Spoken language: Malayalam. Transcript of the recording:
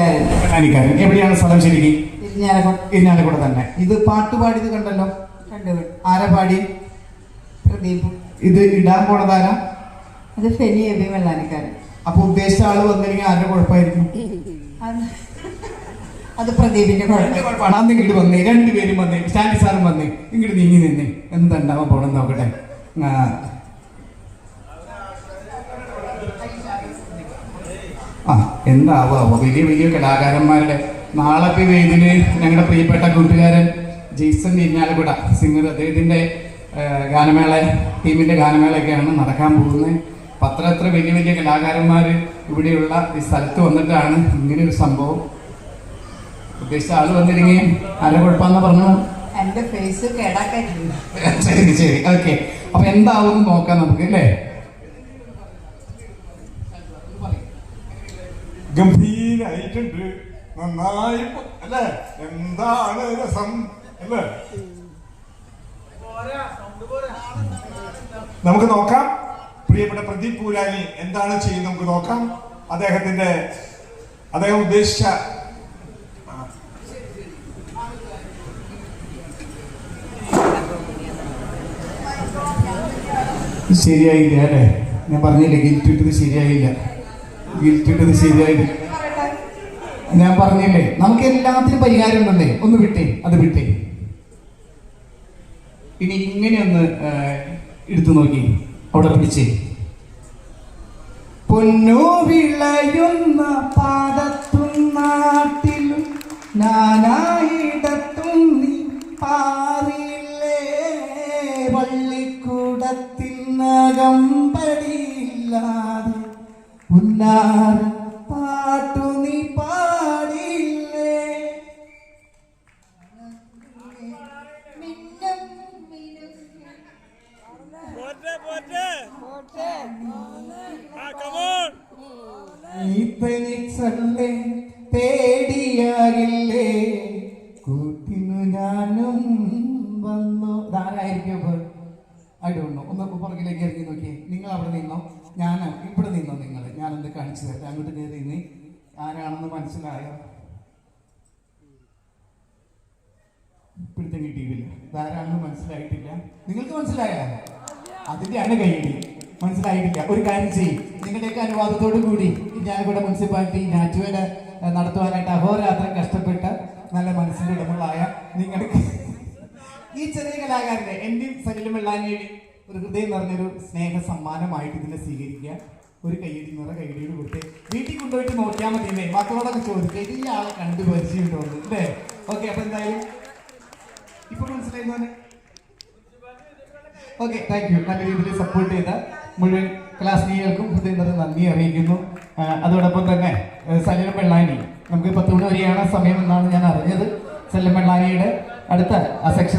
അനിക്കാരൻ എവിടെയാണ് സ്ഥലം ശരിക്കും? ഇരിഞ്ഞാലക്കുട. തന്നെ. ഇത് പാട്ട് പാടിയത് കണ്ടല്ലോ? ആരാ പാടി? പ്രദീപ്. ഇത് ഇടാൻ പോണതാരാ അത് ഫെനി എബി വെള്ളാനിക്കാരൻ അപ്പൊ ഉദ്ദേശിച്ച ആൾ വന്നില്ലെങ്കിൽ ആരുടെ കുഴപ്പമായിരിക്കും? അത് പ്രദീപിന്റെ ഇങ്ങോട്ട് വന്നേ. രണ്ടുപേരും വന്നേ. സ്റ്റാൻഡി സാറും വന്നേ. ഇങ്ങോട്ട് നീങ്ങി നിന്നേ. എന്താ പോണെന്ന് നോക്കട്ടെ. ആ. എന്താവോ? വലിയ വലിയ കലാകാരന്മാരുടെ നാളെ ഇപ്പൊ വേദിയിൽ ഞങ്ങളുടെ പ്രിയപ്പെട്ട കൂട്ടുകാരൻ ജെയ്സൺ ഇരിഞ്ഞാലക്കുട സിംഗർ അദ്ദേഹത്തിന്റെ ഗാനമേള ടീമിന്റെ ഗാനമേളയൊക്കെയാണ് നടക്കാൻ പോകുന്നത്. അപ്പൊ അത്ര അത്ര വലിയ വലിയ കലാകാരന്മാർ ഇവിടെയുള്ള ഈ സ്ഥലത്ത് വന്നിട്ടാണ് ഇങ്ങനെ ഒരു സംഭവം. ഉദ്ദേശിച്ച ആൾ വന്നിരിക്കുകയും ആരെ കുഴപ്പമെന്ന് പറഞ്ഞു ഫേസ് ശരി ശരി. ഓക്കെ അപ്പൊ എന്താവും നോക്കാം നമുക്ക് അല്ലേ? ഗംഭീരായിട്ടുണ്ട്. നന്നായി അല്ലേ? എന്താണ് രസം? അല്ലേ? നമുക്ക് നോക്കാം. പ്രിയപ്പെട്ട പ്രദീപ് പൂരാനി എന്താണ് ചെയ്യുന്നത്? നമുക്ക് നോക്കാം. അദ്ദേഹത്തിന്റെ അദ്ദേഹം ഉദ്ദേശിച്ച ശരിയായില്ല അല്ലേ? ഞാൻ പറഞ്ഞില്ല ഗിൽറ്റ് ഇട്ടത് ശരിയായില്ല. ഗിൽറ്റ് ശരിയായിട്ട് ഞാൻ പറഞ്ഞില്ലേ നമുക്ക് എല്ലാത്തിനും പരിഹാരം ഉണ്ടല്ലേ ഒന്ന് വിട്ടേ അത് വിട്ടേ. ഇനി ഇങ്ങനെ ഒന്ന് എടുത്തു നോക്കി. അവിടെ പിടിച്ചേ പൊന്നു വിളയുന്ന പാദത്തും നാട്ടിലും നാനായിടത്തും നീ പാറിയില്ലേ പള്ളിക്കൂടത്തിനകം പടിയില്ലാതെ ഉന്നാര പാട്ടു നീ പാടിയില്ലേ ഈ തനിച്ചല്ലേ? പേടിയാകില്ലേ ഞാൻ ഇവിടെ നിന്നു നിങ്ങൾ ഞാനൊന്ന് കാണിച്ചു തരാം? അങ്ങോട്ട് കയറി നീ ആരാണെന്ന് മനസ്സിലായോ? പിടുത്തം കിട്ടിയിട്ടില്ല. ഇതാരാണെന്ന് മനസ്സിലായിട്ടില്ല. നിങ്ങൾക്ക് മനസ്സിലായോ? അതിന്റെയാണ് കൈയടി മനസ്സിലായിട്ടില്ല. ഒരു കാര്യം ചെയ്യും. നിങ്ങളുടെയൊക്കെ അനുവാദത്തോടു കൂടി ഞാനിവിടെ മുനിസിപ്പാലിറ്റി നാറ്റുവേല നടത്തുവാനായിട്ട് അഹോരാത്രം കഷ്ടപ്പെട്ട നല്ല മനസ്സിന്റെ ഉടമകളായ നിങ്ങൾക്ക് ഈ ചെറിയ കലാകാരനെ എന്റെയും സലിലും ഒരു ഹൃദയം നിറഞ്ഞൊരു സ്നേഹ സമ്മാനമായിട്ട് ഇതിനെ സ്വീകരിക്കുക. ഒരു കൈയടി നിറ കൈയടിയോട് കൊടുത്ത് വീട്ടിൽ കൊണ്ടുപോയിട്ട് നോക്കിയാൽ മതി അല്ലേ മക്കളോടൊക്കെ ചോദിക്കുക ഈ ആളെ കണ്ടു പരിചയമുണ്ടോ അല്ലേ? ഓക്കെ അപ്പൊ എന്തായാലും ഇപ്പൊ മനസ്സിലായി ഓക്കെ താങ്ക് യു നല്ല രീതിയിൽ സപ്പോർട്ട് ചെയ്ത മുഴുവൻ ക്ലാസ്മീകൾക്കും ഹൃദയം നിറഞ്ഞ നന്ദി അറിയിക്കുന്നു. അതോടൊപ്പം തന്നെ സലീന പെള്ളാനി നമുക്ക് പത്ത് മണി വരെയാണ് സമയം എന്നാണ് ഞാൻ അറിഞ്ഞത്. സലീന പെള്ളാനിയുടെ അടുത്ത ആ സെക്ഷൻ